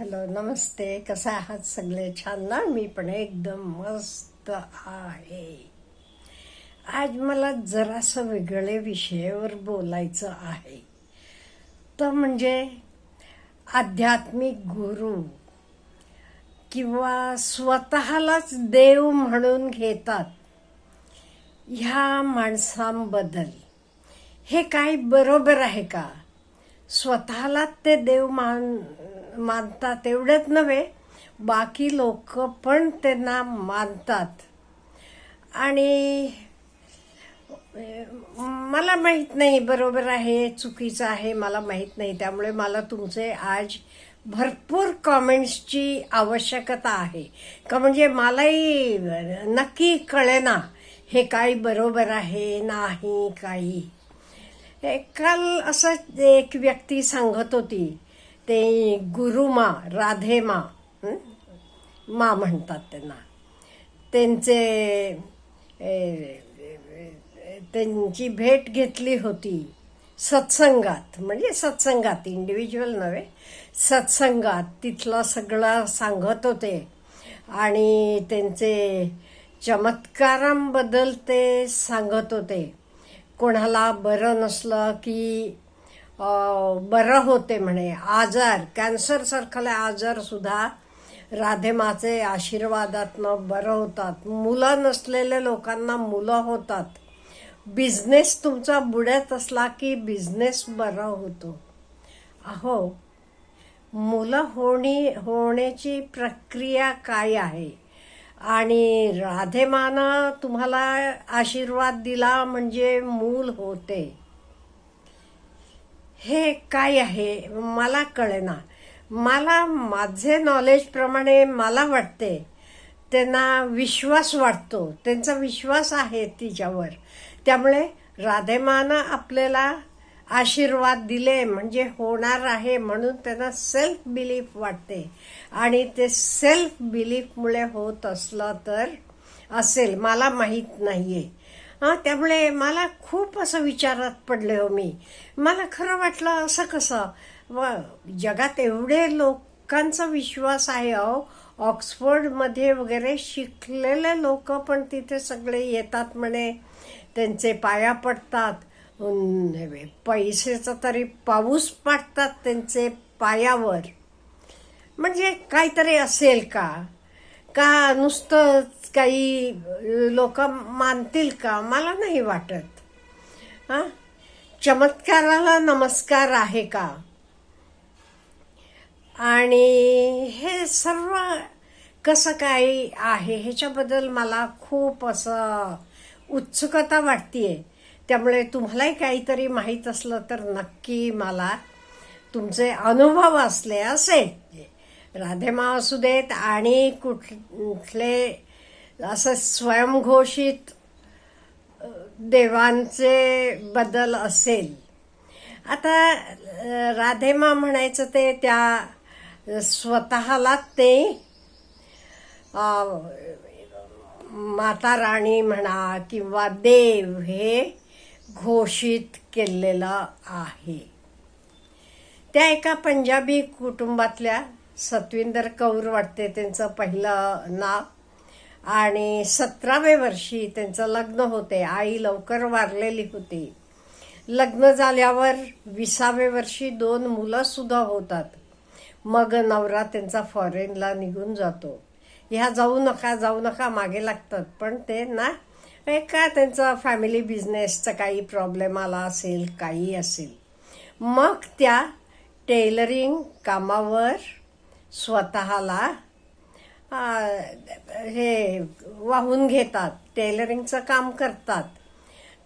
Hello नमस्ते. कसा आहात सगळे? छान ना? मी पण एकदम मस्त आहे. आज मला जरासं वेगळे विषयावर बोलायचं आहे. तर म्हणजे आध्यात्मिक गुरु किंवा स्वतःलाच देव म्हणून घेतात ह्या माणसांबद्दल. हे काय बरोबर आहे का? स्वतःला ते देव मान मानतात. एवढंच नव्हे बाकी लोक पण त्यांना मानतात. आणि मला माहीत नाही बरोबर आहे चुकीचं आहे मला माहीत नाही. त्यामुळे मला तुमचे आज भरपूर कॉमेंट्सची आवश्यकता आहे. का म्हणजे मलाही नक्की कळेना हे काही बरोबर आहे नाही काही. काल असं एक व्यक्ती सांगत होती ते गुरुमा राधेमा मा म्हणतात त्यांना. त्यांचे त्यांची भेट घेतली होती सत्संगात म्हणजे सत्संगात इंडिव्हिज्युअल नव्हे सत्संगात तिथलं सगळं सांगत होते. आणि त्यांचे चमत्कारांबद्दल ते सांगत होते. कोणाला बरं नसलं की बरं होते म्हणे. आजार कॅन्सरसारखले आजारसुद्धा राधेमाचे आशीर्वादातनं बरं होतात. मुलं नसलेल्या लोकांना मुलं होतात. बिझनेस तुमचा बुड्यात असला की बिझनेस बरा होतो. अहो मुलं होणी होण्याची प्रक्रिया काय आहे? आणि राधेमानं तुम्हाला आशीर्वाद दिला म्हणजे मूल होते. हे काय आहे? मला कळेना. मला माझे नॉलेजप्रमाणे मला वाटते. त्यांना विश्वास वाटतो. त्यांचा विश्वास आहे तिच्यावर. त्यामुळे राधेमानं आपल्याला आशीर्वाद दिले म्हणजे होणार आहे म्हणून त्यांना सेल्फ बिलीफ वाटते. आणि ते सेल्फ बिलीफमुळे होत असलं तर असेल मला माहीत नाहीये. हां त्यामुळे मला खूप असं विचारात पडले हो मी. मला खरं वाटलं असं कसं व जगात एवढे लोकांचा विश्वास आहे अहो ऑक्सफर्डमध्ये वगैरे शिकलेले लोक पण तिथे सगळे येतात म्हणे. त्यांचे पाया पडतात. हो अन पैसेचा तरी पाऊस पाडतात त्यांचे पायावर. म्हणजे काहीतरी असेल का? का नुसतं काही लोक मानतील का? मला नाही वाटत. हां? चमत्काराला नमस्कार आहे का? आणि हे सर्व कसं काय आहे? ह्याच्याबद्दल मला खूप असं उत्सुकता वाटतीये. त्यामुळे तुम्हालाही काहीतरी माहीत असलं तर नक्की मला तुमचे अनुभव असले असे. राधेमा असू देत आणि कुठले असं स्वयंघोषित देवांचे बदल असेल. आता राधेमा म्हणायचं ते त्या स्वतःला ते माता राणी म्हणा किंवा देव हे घोषित केलेलं आहे. त्या एका पंजाबी कुटुंबातल्या सतविंदर कौर वाटते त्यांचं पहिलं नाव. आणि सतराव्या वर्षी त्यांचं लग्न होते. आई लवकर वारलेली होती. लग्न झाल्यावर विसावे वर्षी दोन मुलंसुद्धा होतात. मग नवरा त्यांचा फॉरेनला निघून जातो. ह्या जाऊ नका जाऊ नका मागे लागतात. पण ते ना का त्यांचा फॅमिली बिझनेसचा काही प्रॉब्लेम आला असेल काही असेल. मग त्या टेलरिंग कामावर स्वतःला हे वाहून घेतात टेलरिंगचं काम करतात.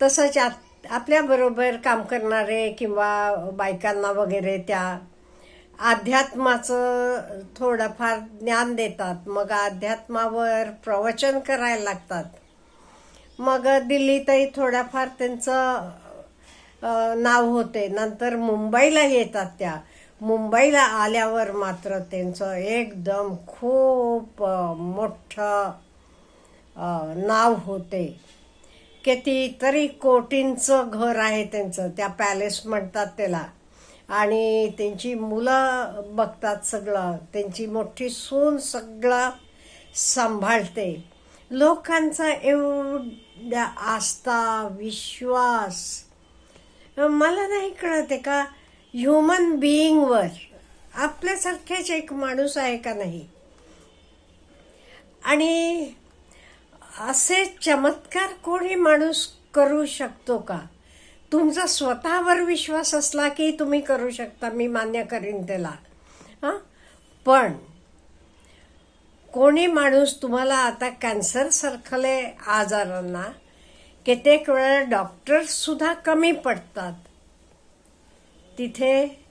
तसंच आत- आपल्याबरोबर काम करणारे किंवा बायकांना वगैरे त्या अध्यात्माचं थोडंफार ज्ञान देतात. मग अध्यात्मावर प्रवचन करायला लागतात. मग दिल्लीतही थोड्याफार त्यांचं नाव होते. नंतर मुंबईला येतात त्या. मुंबईला आल्यावर मात्र त्यांचं एकदम खूप मोठं नाव होते. कितीतरी कोटींचं घर आहे त्यांचं. त्या पॅलेस म्हणतात त्याला. आणि त्यांची मुलं बघतात सगळं. त्यांची मोठी सून सगळं सांभाळते. लोकांचा एवढा आस्था विश्वास. मला नाही कळत आहे का ह्युमन बिईंगवर आपल्यासारखेच एक माणूस आहे का नाही? आणि असे चमत्कार कोणी माणूस करू शकतो का? तुमचा स्वतःवर विश्वास असला की तुम्ही करू शकता मी मान्य करीन त्याला. हां? पण कोणी माणूस तुम्हाला आता कॅन्सरसारखले आजारांना कित्येक वेळा डॉक्टर सुद्धा कमी पडतात. तिथे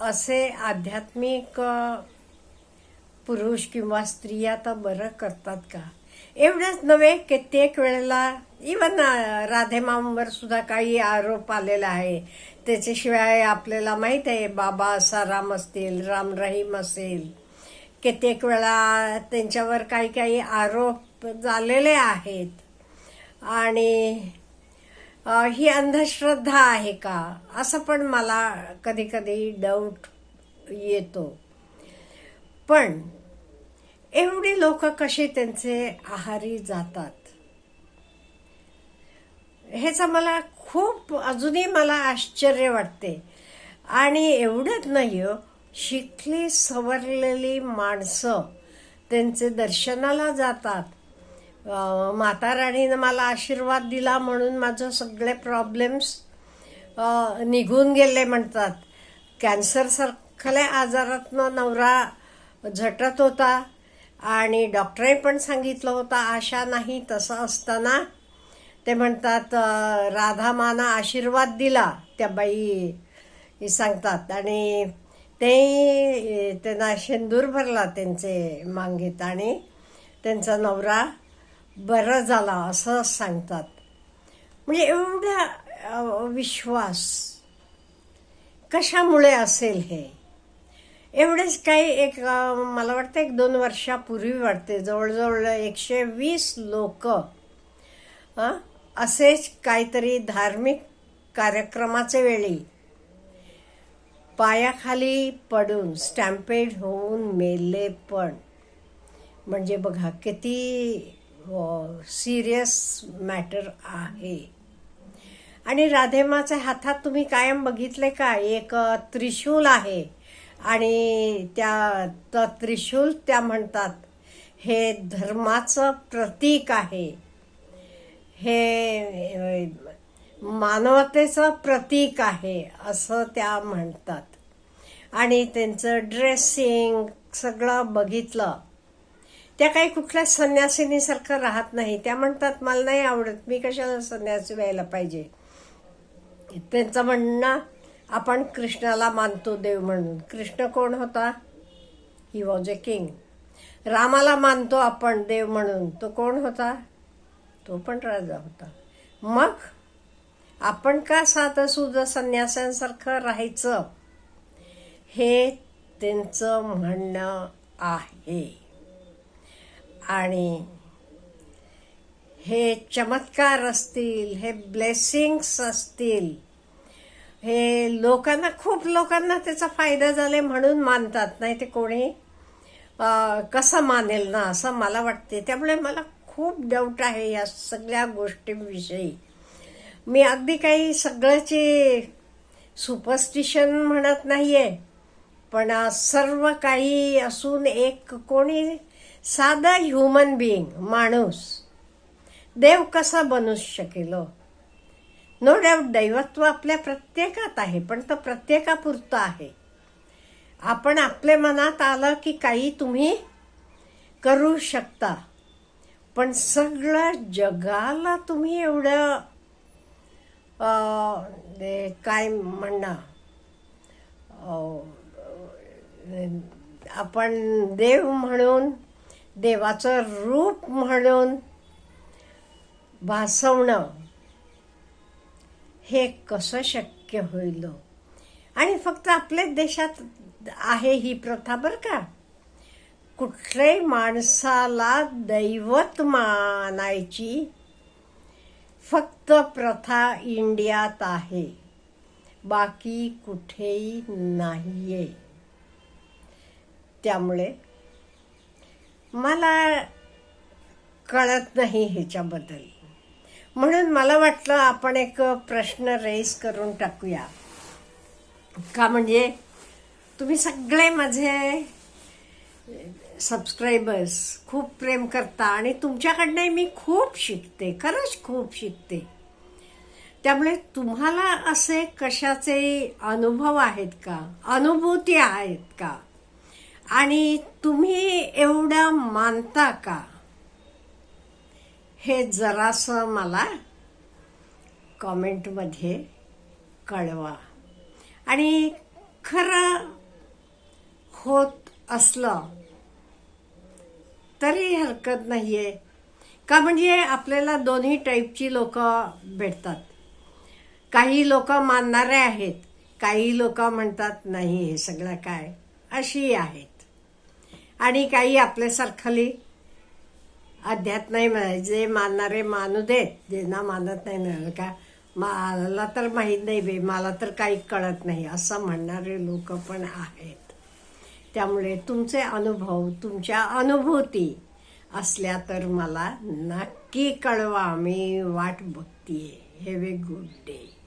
असे आध्यात्मिक पुरुष किंवा स्त्रिया तर बरं करतात का? एवढंच नव्हे कित्येक वेळेला इवन राधेमामवर सुद्धा काही आरोप आलेला आहे. त्याच्याशिवाय आपल्याला माहीत आहे बाबा आसाराम असतील राम रहीम असेल. कित्येक वेळा त्यांच्यावर काही काही आरोप झालेले आहेत. आणि ही अंधश्रद्धा आहे का? असं पण मला कधी कधी डाऊट येतो. पण एवढी लोक कशी त्यांचे आहारी जातात? ह्याचं मला खूप अजूनही मला आश्चर्य वाटते. आणि एवढंच नाही हो शिकली सवरलेली माणसं त्यांचे दर्शनाला जातात. म्हाताराणीनं माता राणीनं मला आशीर्वाद दिला म्हणून माझं सगळे प्रॉब्लेम्स निघून गेले म्हणतात. कॅन्सरसारखल्या आजारातनं नवरा झटत होता आणि डॉक्टरही पण सांगितलं होतं आशा नाही तसं असताना. ते म्हणतात राधामानं आशीर्वाद दिला त्या बाई सांगतात. आणि ते त्यांना शेंदूर भरला त्यांचे मांगीत आणि त्यांचा नवरा बरं झाला असं सांगतात. म्हणजे एवढा विश्वास कशामुळे असेल हे? एवढेच काही एक मला वाटतं एक दोन वर्षापूर्वी वाटते. जवळजवळ एकशे वीस लोक असेच काहीतरी धार्मिक कार्यक्रमाचे वेळी पायाखाली पडून स्टॅम्पेड होऊन मेले पण. म्हणजे बघा किती सिरियस मॅटर आहे. आणि राधेमाच्या हातात तुम्ही कायम बघितले का? एक त्रिशूल आहे. आणि त्या त त्रिशूल त्या म्हणतात हे धर्माचं प्रतीक आहे. हे मानवतेचं प्रतीक आहे असं त्या म्हणतात. आणि त्यांचं ड्रेसिंग सगळं बघितलं. त्या काही कुठल्या संन्यासिनीसारखं राहत नाही. त्या म्हणतात मला नाही आवडत. मी कशाला संन्यासी व्हायला पाहिजे? त्यांचं म्हणणं आपण कृष्णाला मानतो देव म्हणून. कृष्ण कोण होता? ही वॉज अ किंग रामाला मानतो आपण देव म्हणून. तो कोण होता? तो पण राजा होता. मग? आपण का सात सुध संन्यासांसारखं राहायचं? हे त्यांचं म्हणणं आहे. आणि हे चमत्कार असतील हे ब्लेसिंग्स असतील हे लोकांना खूप लोकांना त्याचा फायदा झाले म्हणून मानतात. नाही ते कोणी कसं मानेल ना असं मला वाटते त्यामुळे मला खूप डाऊट आहे या सगळ्या गोष्टींविषयी. मी अगदी काही सगळ्याची सुपरस्टिशन म्हणत नाही आहे पण सर्व काही असून एक कोणी साधा ह्युमन बिईंग माणूस देव कसा बनू शकेल? नो डाऊट दैवत्व आपल्या प्रत्येकात आहे पण तो प्रत्येकापुरतं आहे. आपण आपल्या मनात आलं की काही तुम्ही करू शकता. पण सगळं जगाला तुम्ही एवढं काय म्हणणं? आपण देव म्हणून देवाचं रूप म्हणून भासवणं हे कसं शक्य होईल? आणि फक्त आपल्याच देशात आहे ही प्रथा बरं का? कुठल्याही माणसाला दैवत मानायची फक्त प्रथा इंडियात आहे. बाकी कुठेही नाहीये. त्यामुळे मला कळत नाही ह्याच्याबद्दल. म्हणून मला वाटलं आपण एक प्रश्न रेस करून टाकूया. का म्हणजे तुम्ही सगळे माझे सबस्क्रायबर्स खूप प्रेम करता आणि तुमच्याकडनं मी खूप शिकते खरंच खूप शिकते. त्यामुळे तुम्हाला असे कशाचे अनुभव आहेत का? अनुभूती आहेत का? आणि तुम्ही एवढं मानता का? हे जरासं मला कॉमेंटमध्ये कळवा. आणि खरं होत असलं तरी हरकत नाही आहे का म्हणजे आपल्याला दोन्ही टाईपची लोक भेटतात. काही लोक मानणारे आहेत काही लोक म्हणतात नाही हे सगळं काय? अशी आहेत. आणि काही आपल्यासारखली अध्यात नाही म्हणायचे जे मानणारे मानू देत जे ना मानत नाही मिळालं का? मला तर माहीत नाही बे मला तर काही कळत नाही असं म्हणणारे लोक पण आहेत. त्यामुळे तुमचे अनुभव तुमच्या अनुभूती असल्या तर मला नक्की कळवा. मी वाट बघतीये. Have a good day